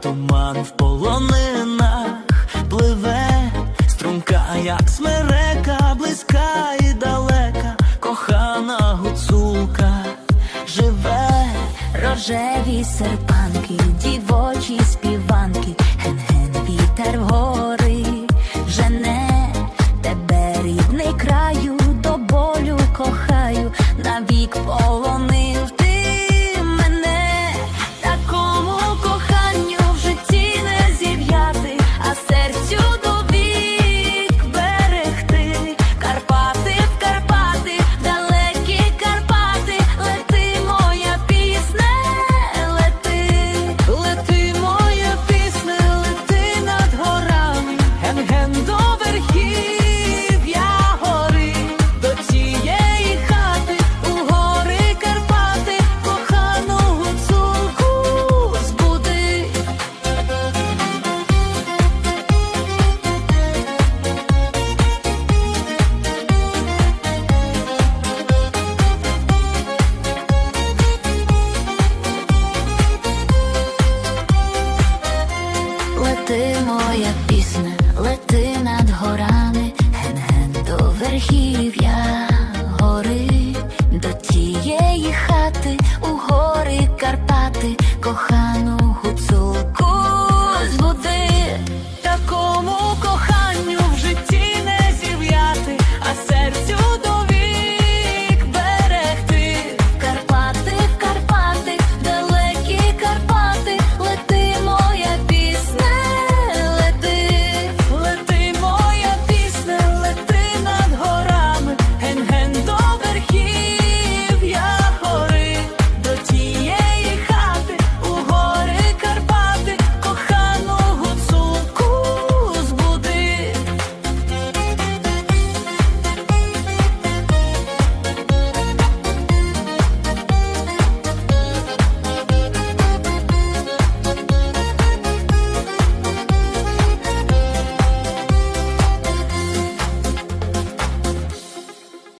туман в полонинах пливе, струмка, як смерека, близька і далека, кохана гуцулка живе, рожеві серпанки, дівочі співанки, ген-ген вітер в гори жене тебе, рідний краю, до болю кохаю. Навік полон. ти моя пісня, лети над горами, ген-ген до верхів'я гори, до тієї хати.